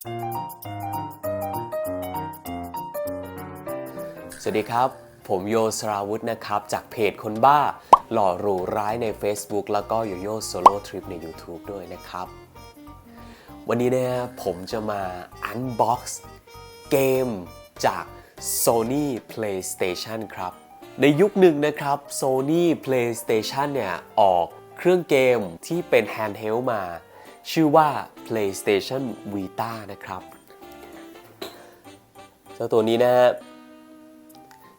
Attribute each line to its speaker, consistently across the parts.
Speaker 1: สวัสดีครับ ผมโยสราวุธนะครับ จากเพจคนบ้า หล่อหรูร้ายใน Facebook แล้วก็โยโย่โซโล่ทริปใน YouTube ด้วยนะครับ วันนี้เนี่ยผมจะมา unbox เกมจาก Sony PlayStation ครับ ในยุคหนึ่งนะครับ Sony PlayStation เนี่ย ออกเครื่องเกมที่เป็น handheld มา ชื่อว่า PlayStation Vita นะครับ เจ้าตัวนี้นะฮะ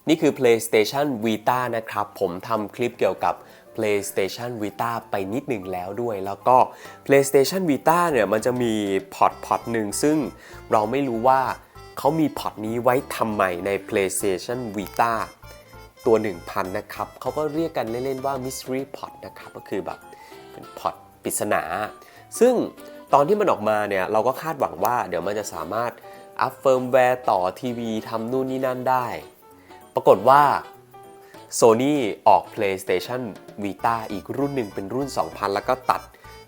Speaker 1: นี่คือ PlayStation Vita นะครับ ผมทำคลิปเกี่ยวกับ PlayStation Vita ไปนิดหนึ่งแล้วด้วย แล้วก็ PlayStation Vita เนี่ยมันจะมีพอร์ตพอร์ตหนึ่งซึ่งเราไม่รู้ว่าเขามีพอร์ตนี้ไว้ทำไมใน PlayStation Vita ตัว 1000 นะครับเขาก็เรียกกันเล่น ๆ ว่า Mystery Port นะครับ ก็คือแบบเป็นพอร์ตปริศนา ซึ่งตอนที่มันออกมาเนี่ยเราก็คาดหวังว่าเดี๋ยวมันจะสามารถอัพเฟิร์มแวร์ต่อทีวีทำนู่นนี่นั่นได้ ปรากฏว่า Sony ออก PlayStation Vita อีกรุ่นหนึ่งเป็นรุ่น 2000 แล้วก็ตัด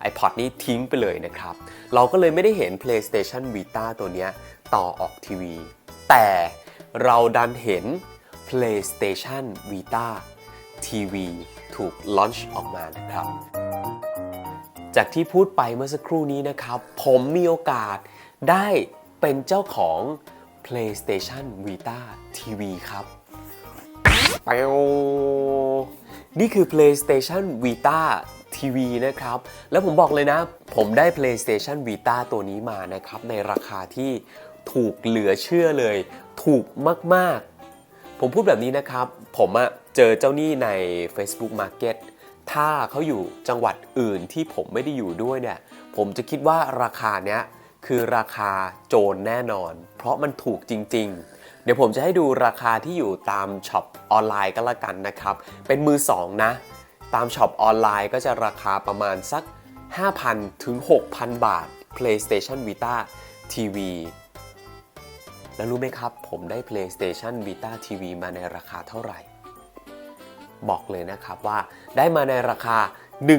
Speaker 1: iPod นี้ทิ้งไปเลยนะครับ เราก็เลยไม่ได้เห็น PlayStation Vita ตัวเนี้ยต่อออกทีวี แต่เราดันเห็น PlayStation Vita TV ถูกลอนช์ออกมานะครับ จากที่พูดไปเมื่อสักครู่นี้นะครับ ผมมีโอกาสได้เป็นเจ้าของ PlayStation Vita TV ครับไปนี่คือ PlayStation Vita TV นะครับ แล้วผมบอกเลยนะ ผมได้ PlayStation Vita ตัวนี้มานะครับ ในราคาที่ถูกเหลือเชื่อเลย ถูกมาก ๆ ผมพูดแบบนี้นะครับ ผมอะเจอเจ้านี้ใน Facebook Market ถ้าเขาอยู่จังหวัดอื่นที่ผมไม่ได้อยู่ด้วยเนี่ย ผมจะคิดว่าราคาเนี้ยคือราคาโจรแน่นอน เพราะมันถูกจริง ๆ เดี๋ยวผมจะให้ดูราคาที่อยู่ตามช็อปออนไลน์ก็แล้วกันนะครับ เป็นมือสองนะ ตามช็อปออนไลน์ก็จะราคาประมาณสัก 5,000 ถึง 6,000 บาท PlayStation Vita TV แล้วรู้ไหมครับ ผมได้ PlayStation Vita TV มาในราคาเท่าไหร่ บอกเลยนะครับว่าได้มาในราคา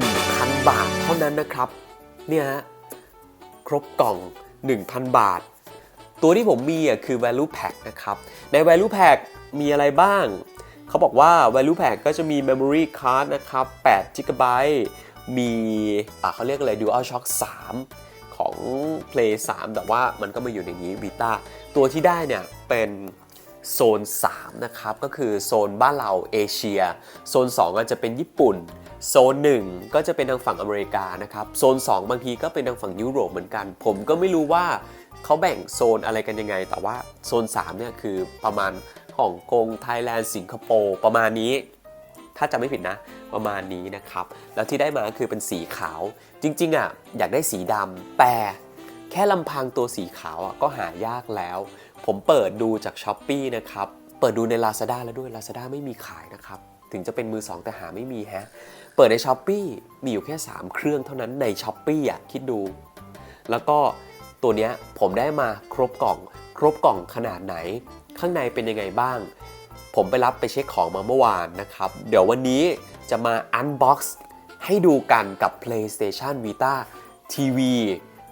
Speaker 1: 1,000 บาทเท่านั้นนะครับ เนี่ยฮะครบกล่อง 1,000 บาท ตัวที่ผมมีอะคือ value pack นะครับ ใน value pack มีอะไรบ้าง เขาบอกว่า value pack ก็จะมี memory card นะครับ8 GB มีอ่าเขาเรียกอะไร DualShock 3 ของ Play 3 แต่ว่ามันก็มาอยู่ในนี้ Vita ตัวที่ได้เนี่ยเป็น โซน 3 นะครับ ก็คือโซนบ้านเราเอเชีย โซน 2 ก็จะเป็นญี่ปุ่น โซน 1 ก็จะเป็นทางฝั่งอเมริกานะครับ โซน 2 บางทีก็เป็นทางฝั่งยุโรปเหมือนกัน ผมก็ไม่รู้ว่าเขาแบ่งโซนอะไรกันยังไง แต่ว่าโซน 3 เนี่ยคือประมาณฮ่องกงไทยแลนด์สิงคโปร์ประมาณนี้ ถ้าจำไม่ผิดนะประมาณนี้นะครับ แล้วที่ได้มาคือเป็นสีขาว จริงๆอะอยากได้สีดำแต่ แค่ลำพังตัวสีขาวอะก็หายากแล้ว ผมเปิดดูจาก s h อ p e e นะครับ เปิดดูใน Lazada แล้วด้วย Lazada ไม่มีขายนะครับ ถึงจะเป็นมือสองแต่หาไม่มีฮะ เปิดใน s h อ p e e มีอยู่แค่ 3 เครื่องเท่านั้นใน s h อ p e e อะคิดดู แล้วก็ตัวเนี้ยผมได้มาครบกล่อง ครบกล่องขนาดไหน ข้างในเป็นยังไงบ้าง ผมไปรับไปเช็คของมาเมื่อวานนะครับ เดี๋ยววันนี้จะมา unbox ให้ดูกันกับ PlayStation Vita TV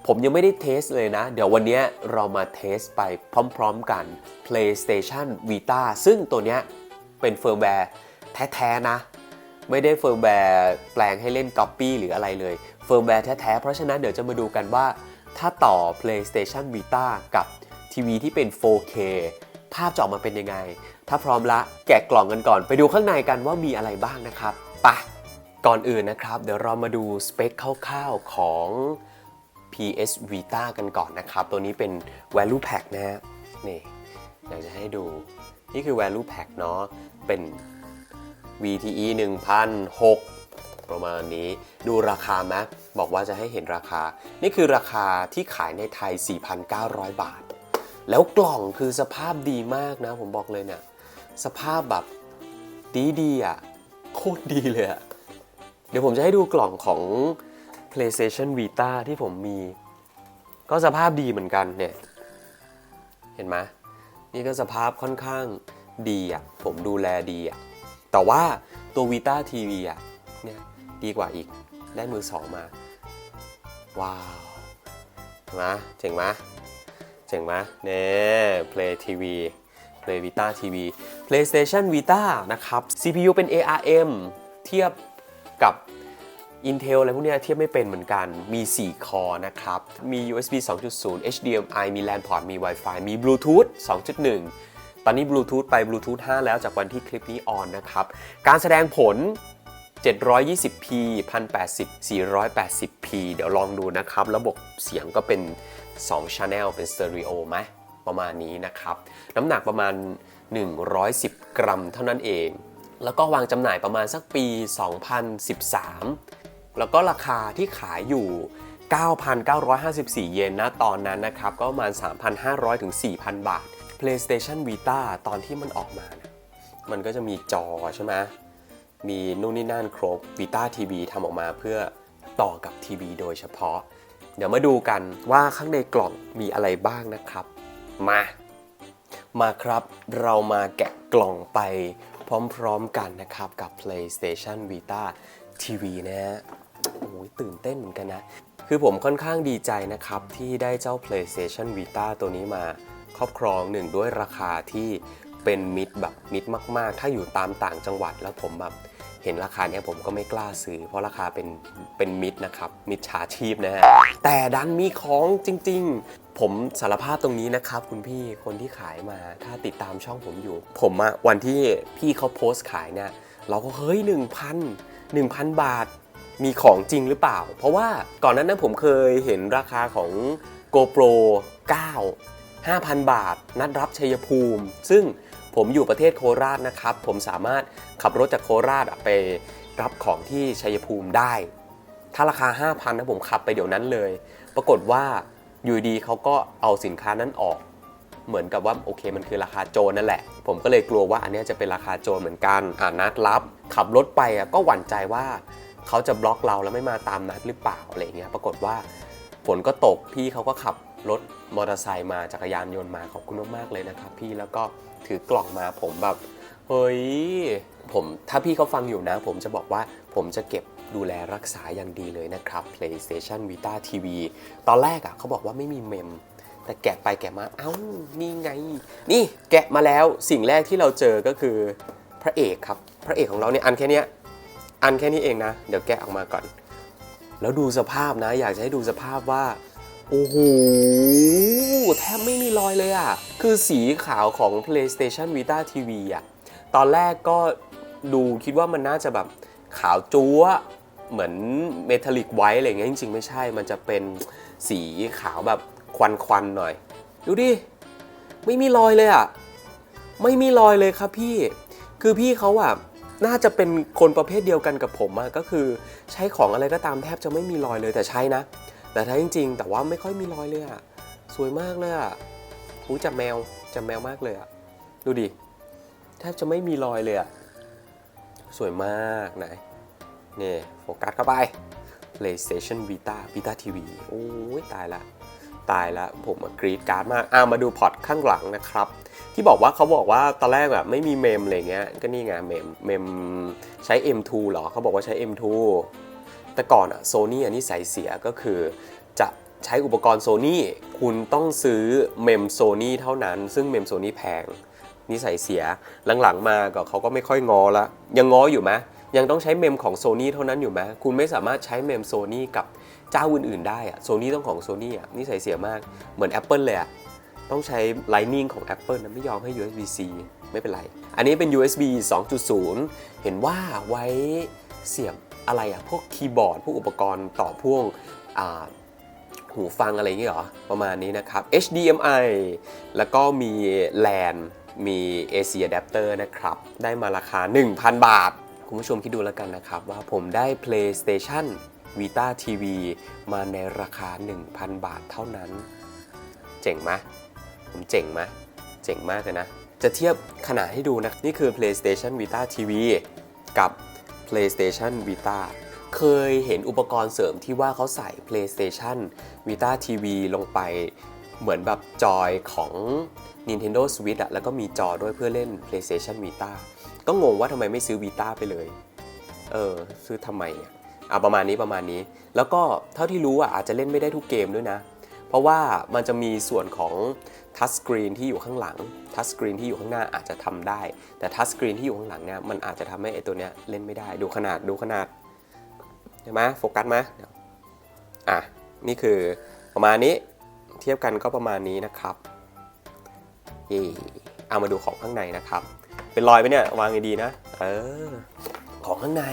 Speaker 1: ผมยังไม่ได้เทสเลยนะ เดี๋ยววันนี้เรามาเทสไปพร้อมๆกัน PlayStation Vita ซึ่งตัวเนี้ยเป็นเฟิร์มแวร์แท้ๆนะ ไม่ได้เฟิร์มแวร์แปลงให้เล่น Copy หรืออะไรเลย เฟิร์มแวร์แท้ๆ เพราะฉะนั้นเดี๋ยวจะมาดูกันว่า ถ้าต่อ PlayStation Vita กับทีวีที่เป็น 4K ภาพจะออกมาเป็นยังไง ถ้าพร้อมละแกะกล่องกันก่อน ไปดูข้างในกันว่ามีอะไรบ้างนะครับไปะก่อนอื่นนะครับ เดี๋ยวเรามาดูสเปคคร่าวๆของ PS Vita กันก่อนนะครับ ตัวนี้เป็น value pack นะฮะนี่อยากจะให้ดู นี่คือ value pack เนาะเป็น VTE 1006 ประมาณนี้ ดูราคาไหมบอกว่าจะให้เห็นราคา นี่คือราคาที่ขายในไทย 4,900 บาท แล้วกล่องคือสภาพดีมากนะ ผมบอกเลยเนี่ยสภาพแบบดีดีๆอะโคตรดีเลยอะเดี๋ยวผมจะให้ดูกล่องของ PlayStation Vita ที่ผมมี ก็สภาพดีเหมือนกันเนี่ย เห็นไหมนี่ก็สภาพค่อนข้างดีอะ ผมดูแลดีอะ แต่ว่าตัว Vita TV อะเนี่ยดีกว่าอีกได้มือสองมา ว้าวเห็นไหมเจ๋งไหมเจ๋งไหมเน่ Play TV Play Vita TV PlayStation Vita นะครับ CPU เป็น ARM เทียบกับ Intel อะไรพวกนี้เทียบไม่เป็นเหมือนกัน มี 4 คอนะครับ มี USB 2.0 HDMI มี LAN port มี Wi-Fi มี Bluetooth 2.1 ตอนนี้ Bluetooth ไป Bluetooth 5 แล้วจากวันที่คลิปนี้ออนนะครับ การแสดงผล 720p 1080 480p เดี๋ยวลองดูนะครับ ระบบเสียงก็เป็น 2 Channel เป็น Stereo ไหมประมาณนี้นะครับ น้ำหนักประมาณ 110 กรัมเท่านั้นเอง แล้วก็วางจำหน่ายประมาณสักปี 2013 แล้วก็ราคาที่ขายอยู่ 9,954 เยนนะตอนนั้นนะครับ ก็ประมาณ 3,500 ถึง 4,000 บาท PlayStation Vita ตอนที่มันออกมานะมันก็จะมีจอใช่ไหมมีนู่นนี่นั่นครบ Vita TV ทำออกมาเพื่อต่อกับทีวีโดยเฉพาะ เดี๋ยวมาดูกันว่าข้างในกล่องมีอะไรบ้างนะครับ มา มาครับเรามาแกะกล่องไปพร้อมๆกันนะครับกับ PlayStation Vita TV นะฮะโอ้ยตื่นเต้นเหมือนกันนะ คือผมค่อนข้างดีใจนะครับที่ได้เจ้า PlayStation Vita ตัวนี้มาครอบครองหนึ่งด้วยราคาที่เป็นมิตรแบบมิตรมาก ๆ ถ้าอยู่ตามต่างจังหวัดแล้วผมแบบเห็นราคาเนี้ยผมก็ไม่กล้าซื้อ เพราะราคาเป็นเป็นมิตรนะครับ มิตรชาชีพนะฮะ แต่ดันมีของจริง ๆ ผมสารภาพตรงนี้นะครับ คุณพี่คนที่ขายมาถ้าติดตามช่องผมอยู่ ผมอะวันที่พี่เขาโพสต์ขายเนี่ยเราก็เฮ้ย1,000 1,000 บาทมีของจริงหรือเปล่า เพราะว่าก่อนนั้นนั้นผมเคยเห็นราคาของ GoPro 9 5,000 บาท นัดรับชัยภูมิ ซึ่งผมอยู่ประเทศโคราชนะครับ ผมสามารถขับรถจากโคราชไปรับของที่ชัยภูมิได้ ถ้าราคา 5,000นะผมขับไปเดี๋ยวนั้นเลย ปรากฏว่าอยู่ดีเขาก็เอาสินค้านั้นออก เหมือนกับว่าโอเคมันคือราคาโจรนั่นแหละ ผมก็เลยกลัวว่าอันนี้จะเป็นราคาโจรเหมือนกันอ่านัดรับ ขับรถไปอะก็หวั่นใจว่าเขาจะบล็อกเราแล้วไม่มาตามนัดหรือเปล่าอะไรเงี้ยปรากฏว่าฝนก็ตกพี่เขาก็ขับรถมอเตอร์ไซค์มาจักรยานยนต์มาขอบคุณมากๆเลยนะครับ พี่แล้วก็ถือกล่องมาผมแบบเฮ้ยผมถ้าพี่เขาฟังอยู่นะ ผมจะบอกว่าผมจะเก็บดูแลรักษาอย่างดีเลยนะครับ PlayStation Vita TV ตอนแรกอะเขาบอกว่าไม่มีเมม แต่แกะไปแกะมา เอ้า นี่ไง นี่แกะมาแล้วสิ่งแรกที่เราเจอก็คือพระเอกครับ พระเอกของเราเนี่ยอันแค่นี้อันแค่นี้เองนะ เดี๋ยวแกะออกมาก่อน แล้วดูสภาพนะ อยากจะให้ดูสภาพว่า โอ้โห แทบไม่มีรอยเลยอะ่ะ คือสีขาวของ PlayStation Vita TV อะ ตอนแรกก็ดูคิดว่ามันน่าจะแบบขาวจั๊วเหมือนเมทัลลิกไวท์อะไรเงี้ยจริงๆ ไม่ใช่ มันจะเป็นสีขาวแบบ ควันๆหน่อย ดูดิ ไม่มีรอยเลยอะไม่มีรอยเลยครับพี่ คือพี่เขาอะน่าจะเป็นคนประเภทเดียวกันกับผมอะก็คือใช้ของอะไรก็ตามแทบจะไม่มีรอยเลยแต่ใช้นะ แต่ถ้าจริง ๆ แต่ว่าไม่ค่อยมีรอยเลยอะสวยมากเลยอะหูจับแมวจับแมวมากเลยอะดูดิ แทบจะไม่มีรอยเลยอะสวยมากไหนนี่โฟกัสเข้าไป PlayStation Vita Vita TV โอ้ยตายละ ตายละผมกรีดการ์ดมากอ่ามาดูพอร์ตข้างหลังนะครับ ที่บอกว่าเขาบอกว่าตอนแรกแบบไม่มีเมมอะไรเงี้ยก็นี่ไงเมมเมมใช้ M2 เหรอเขาบอกว่าใช้ M2 แต่ก่อนอะโซนี่อันนี้ใส่เสียก็คือจะใช้อุปกรณ์โซนี่คุณต้องซื้อเมมโซนี่เท่านั้น ซึ่งเมมโซนี่แพงนิสัยเสียหลังๆมาก็เขาก็ไม่ค่อยงอละยังงออยู่ไหมยังต้องใช้เมมของโซนี่เท่านั้นอยู่ไหมคุณไม่สามารถใช้เมมโซนี่กับ เจ้าอื่น ๆ ได้อะโซนี่ต้องของโซนี่อะนิสัยเสียมากเหมือน Apple เลยอะต้องใช้ Lightning ของ Apple นะไม่ยอมให้ USB-C ไม่เป็นไร อันนี้เป็น USB 2.0 เห็นว่าไว้เสียบอะไรอะพวกคีย์บอร์ด พวกอุปกรณ์ต่อพ่วงหูฟังอะไรอย่างเงี้ยเหรอ ประมาณนี้นะครับ HDMI แล้วก็มี LAN มี AC adapter นะครับ ได้มาราคา 1,000 บาท คุณผู้ชมคิดดูแล้วกันนะครับ ว่าผมได้ PlayStation Vita TV มาในราคา 1,000 บาทเท่านั้น เจ๋งไหมผมเจ๋งไหมเจ๋งมากเลยนะ จะเทียบขนาดให้ดูนะ นี่คือ PlayStation Vita TV กับ PlayStation Vita เคยเห็นอุปกรณ์เสริมที่ว่าเขาใส่ PlayStation Vita TV ลงไปเหมือนแบบจอยของ Nintendo Switch อะแล้วก็มีจอด้วยเพื่อเล่น PlayStation Vita ก็งงว่าทำไมไม่ซื้อ Vita ไปเลย เออ ซื้อทำไมอะ อะประมาณนี้ประมาณนี้ แล้วก็เท่าที่รู้อะอาจจะเล่นไม่ได้ทุกเกมด้วยนะ เพราะว่ามันจะมีส่วนของทัชสกรีนที่อยู่ข้างหลังทัชสกรีนที่อยู่ข้างหน้าอาจจะทำได้ แต่ทัชสกรีนที่อยู่ข้างหลังเนี่ยมันอาจจะทำให้ไอตัวเนี้ยเล่นไม่ได้ดูขนาดดูขนาดเห็นไหมโฟกัสไหมอะนี่คือประมาณนี้เทียบกันก็ประมาณนี้นะครับเย่เอามาดูของข้างในนะครับ เป็นรอยไหมเนี่ยวางดีๆนะ เออ ข้างใน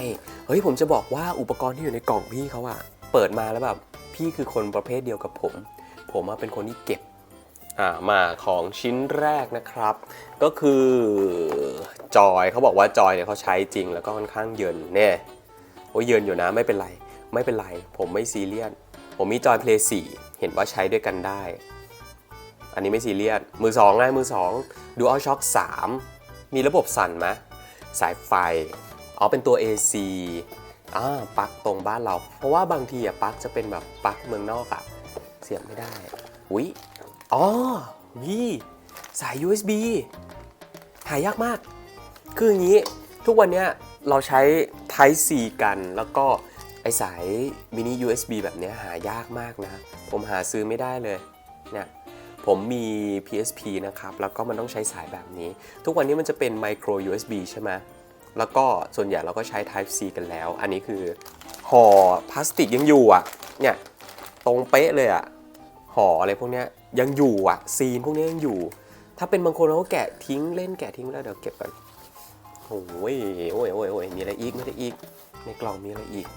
Speaker 1: เฮ้ยผมจะบอกว่าอุปกรณ์ที่อยู่ในกล่องพี่เขาอะเปิดมาแล้วแบบพี่คือคนประเภทเดียวกับผม ผมเป็นคนที่เก็บอ่ามาของชิ้นแรกนะครับ ก็คือจอยเขาบอกว่าจอยเนี่ยเขาใช้จริงแล้วก็ค่อนข้างเยินเนี่ยโอ้ยเยินอยู่นะไม่เป็นไร ไม่เป็นไร ผมไม่ซีเรียสผมมีจอย Play 4เห็นว่าใช้ด้วยกันได้ อันนี้ไม่ซีเรียสมือ2ไงมือ2 Dual Shock 3 มีระบบสั่นไหมสายไฟ อ๋อเป็นตัว AC อ่าปลั๊กตรงบ้านเรา เพราะว่าบางทีอะปลั๊กจะเป็นแบบปลั๊กเมืองนอกอะเสียบไม่ได้อุ๊ยอ๋อมีสาย USB หายากมาก คืออย่างนี้ทุกวันเนี้ยเราใช้ Type C กันแล้วก็ไอสายมินิ USB แบบเนี้ยหายากมากนะ ผมหาซื้อไม่ได้เลยเนี่ยผมมี PSP นะครับ แล้วก็มันต้องใช้สายแบบนี้ ทุกวันนี้มันจะเป็น micro USB ใช่ไหม แล้วก็ส่วนใหญ่เราก็ใช้ Type C กันแล้ว อันนี้คือห่อพลาสติกยังอยู่อะ เนี่ยตรงเป๊ะเลยอะห่ออะไรพวกเนี้ยยังอยู่อะ ซีนพวกนี้ยังอยู่ ถ้าเป็นบางคนเราก็แกะทิ้งเล่นแกะทิ้งแล้วเดี๋ยวเก็บก่อนโอ้ยโอ้ยโอ้ยโอ้ยมีอะไรอีกไม่ได้อีก ในกล่องมีอะไรอีก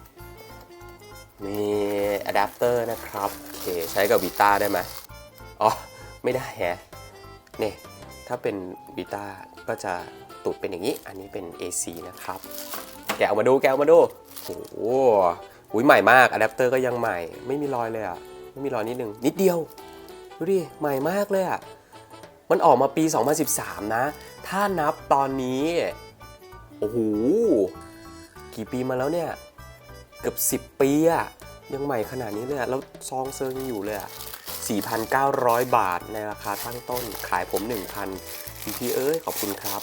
Speaker 1: มีอะแดปเตอร์นะครับโอเคใช้กับวีตาได้ไหมอ๋อ ไม่ได้แฮะเนี่ยถ้าเป็นวีต้าก็จะ ตูดเป็นอย่างนี้ อันนี้เป็น AC นะครับ แกะออกมาดูแกะออกมาดูโอ้โหอุ้ยใหม่มากอะแดปเตอร์ก็ยังใหม่ไม่มีรอยเลยอะไม่มีรอยนิดนึงนิดเดียวดูดิใหม่มากเลยอะมันออกมาปี 2013 นะ ถ้านับตอนนี้โอ้โหกี่ปีมาแล้วเนี่ยเกือบ10 ปีอะยังใหม่ขนาดนี้เลยอะแล้วซองเซิงยังอยู่เลยอะ4,900 บาทในราคาตั้งต้นขายผม 1,000พี่เอ้ยขอบคุณครับ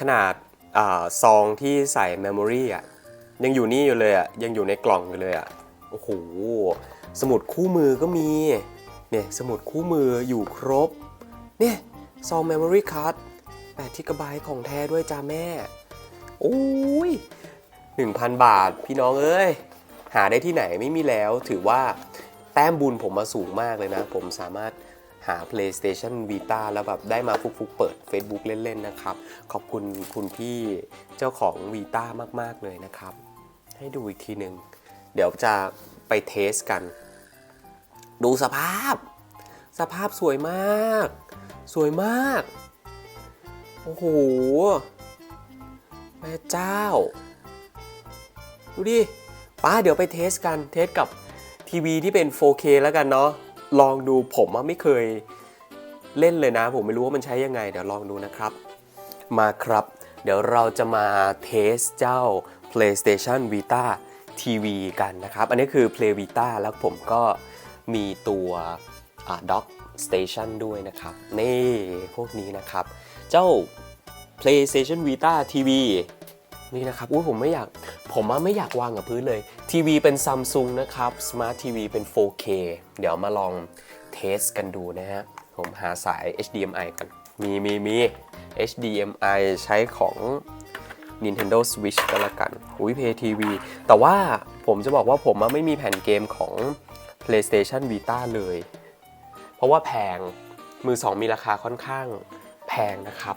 Speaker 1: ขนาดอซองที่ใส่เมมโมรีอะยังอยู่นี่อยู่เลยอะยังอยู่ในกล่องอยู่เลยอะโอ้โหสมุดคู่มือก็มีเนี่ยสมุดคู่มืออยู่ครบเนี่ยซอง Memory Card 8 g b ของแท้ด้วยจ้าแม่ โอ้ย1,000บาทพี่น้องเอ้ย หาได้ที่ไหนไม่มีแล้วถือว่าแต้มบุญผมมาสูงมากเลยนะ ผมสามารถ หา PlayStation Vita แล้วแบบได้มาฟุกๆเปิด Facebook เล่น ๆ นะครับ ขอบคุณคุณพี่เจ้าของ Vita มาก ๆ เลยนะครับ ให้ดูอีกทีหนึ่งเดี๋ยวจะไปเทสกัน ดูสภาพ สภาพสวยมาก สวยมาก โอ้โหแม่เจ้า ดูดิป้าเดี๋ยวไปเทสกันเทสกับทีวีที่เป็น 4K แล้วกันเนาะ ลองดูผมอะไม่เคยเล่นเลยนะ ผมไม่รู้ว่ามันใช้ยังไง เดี๋ยวลองดูนะครับ มาครับ เดี๋ยวเราจะมาเทสเจ้า PlayStation Vita TV กันนะครับ อันนี้คือ Play Vita แล้วผมก็มีตัวอ่า Dock Station ด้วยนะครับ นี่ พวกนี้นะครับ เจ้า PlayStation Vita TV นี่นะครับอุ้ยผมไม่อยากผมว่าไม่อยากวางกับพื้นเลย ทีวีเป็น Samsung นะครับ Smart TV เป็น 4K เดี๋ยวมาลองเทสกันดูนะฮะ ผมหาสาย HDMI กันมีมีมี HDMI ใช้ของ Nintendo Switch ก็แล้วกัน อุ้ย Play TV แต่ว่าผมจะบอกว่าผมไม่มีแผ่นเกมของ PlayStation Vita เลย เพราะว่าแพง มือสองมีราคาค่อนข้างแพงนะครับ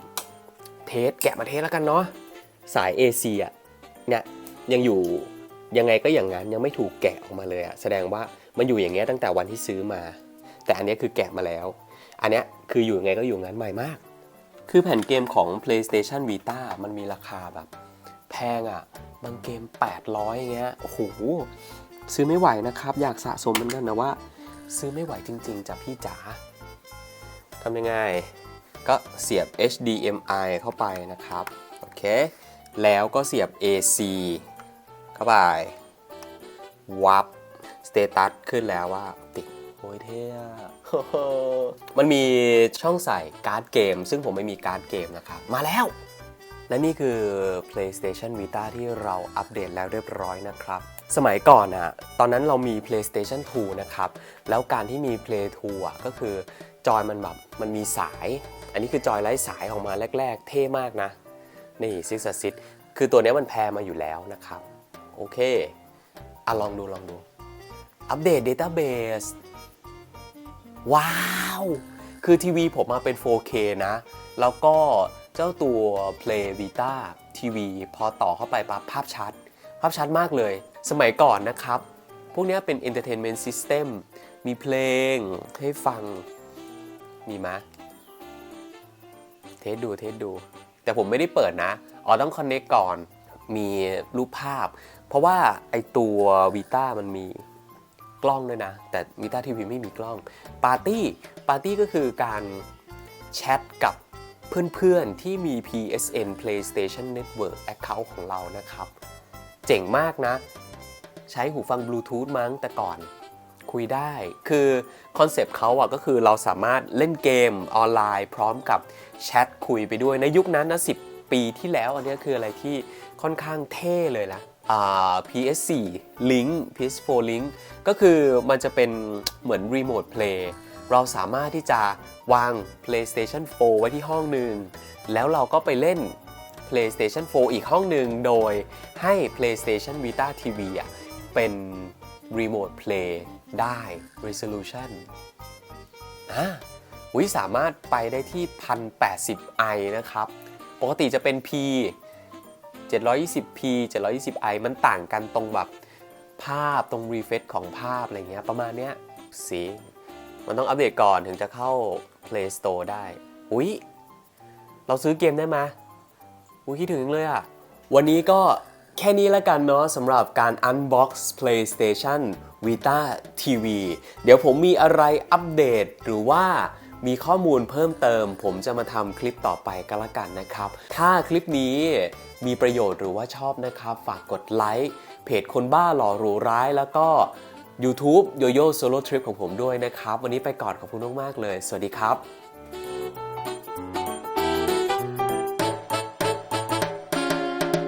Speaker 1: เทสแกะมาเทสแล้วกันเนาะ สาย AC อะเนี่ยยังอยู่ยังไงก็อย่างนั้นยังไม่ถูกแกะออกมาเลยอะแสดงว่ามันอยู่อย่างเงี้ยตั้งแต่วันที่ซื้อมา แต่อันนี้คือแกะมาแล้ว อันนี้คืออยู่ยังไงก็อยู่งั้นใหม่มาก คือแผ่นเกมของ PlayStation Vita มันมีราคาแบบ แพงอะ่ะบางเกม 800อย่างเงี้ยโอ้โหซื้อไม่ไหวนะครับ อยากสะสมมือนกันนะว่า ซื้อไม่ไหวจริงๆจ้ะพี่จ๋าทำยังไงก็เสียบ HDMI เข้าไปนะครับ โอเค แล้วก็เสียบ AC เข้าไป วับ สเตตัสขึ้นแล้วว่าติดโอ้ยเท่มันมีช่องใส่การ์ดเกม ซึ่งผมไม่มีการ์ดเกมนะครับ มาแล้ว และนี่คือ PlayStation Vita ที่เราอัปเดตแล้วเรียบร้อยนะครับ สมัยก่อนอะตอนนั้นเรามี PlayStation 2 นะครับ แล้วการที่มี Play 2อะก็คือจอยมันแบบมันมีสาย อันนี้คือจอยไร้สายออกมาแรก ๆ เท่มากนะ นี่ Six Assist คือตัวนี้มันแพรมาอยู่แล้วนะครับ โอเคอะลองดูลองดู อัปเดต Database ว้าว คือทีวีผมมาเป็น 4K นะ แล้วก็เจ้าตัว Play Vita TV พอต่อเข้าไปปั๊บภาพชัด ภาพชัดมากเลย สมัยก่อนนะครับ พวกนี้เป็น Entertainment System มีเพลงให้ฟัง มีไหมเทสดูเทสดู แต่ผมไม่ได้เปิดนะ อ๋อต้อง connect ก่อน มีรูปภาพ เพราะว่าไอตัว Vita มันมีกล้องด้วยนะ แต่มิต้าทีวีไม่มีกล้อง ปาร์ตี้ ปาร์ตี้ก็คือการแชทกับเพื่อนๆ ที่มี PSN PlayStation Network Account ของเรานะครับ เจ๋งมากนะ ใช้หูฟังบลูทูธมั้งแต่ก่อน คุยได้ คือคอนเซปต์เขาอะก็คือเราสามารถเล่นเกมออนไลน์ พร้อมกับแชทคุยไปด้วยในยุคนั้นนะ10ปีที่แล้วอันนี้คืออะไรที่ค่อนข้างเท่เลยละอ่า PS4 Link PS4 Link ก็คือมันจะเป็นเหมือนรีโมทเพลย์เราสามารถที่จะวาง PlayStation 4 ไว้ที่ห้องหนึ่ง แล้วเราก็ไปเล่น PlayStation 4 อีกห้องหนึ่งโดยให้ PlayStation Vita TV เป็น Remote Play ได้ Resolution อะวิสามารถไปได้ที่ 1080i นะครับ ปกติจะเป็น P 720p 720i มันต่างกันตรงแบบภาพตรง refresh ของภาพอะไรเงี้ยประมาณเนี้ยสีมันต้องอัปเดตก่อนถึงจะเข้า Play Store ได้ อุ๊ย เราซื้อเกมได้ไหมอุ้ยคิดถึงเลยอะ่ะ วันนี้ก็แค่นี้แล้วกันเนาะสำหรับการ Unbox PlayStation Vita TV เดี๋ยวผมมีอะไรอัปเดตหรือว่ามีข้อมูลเพิ่มเติม ผมจะมาทำคลิปต่อไปก็แล้วกันนะครับ ถ้าคลิปนี้มีประโยชน์หรือว่าชอบนะครับ ฝากกดไลค์เพจคนบ้าหล่อหรูร้ายแล้วก็ YouTube โยโย่โซโล่ทริปของผมด้วยนะครับ วันนี้ไปก่อนขอบคุณมากๆเลย สวัสดีครับ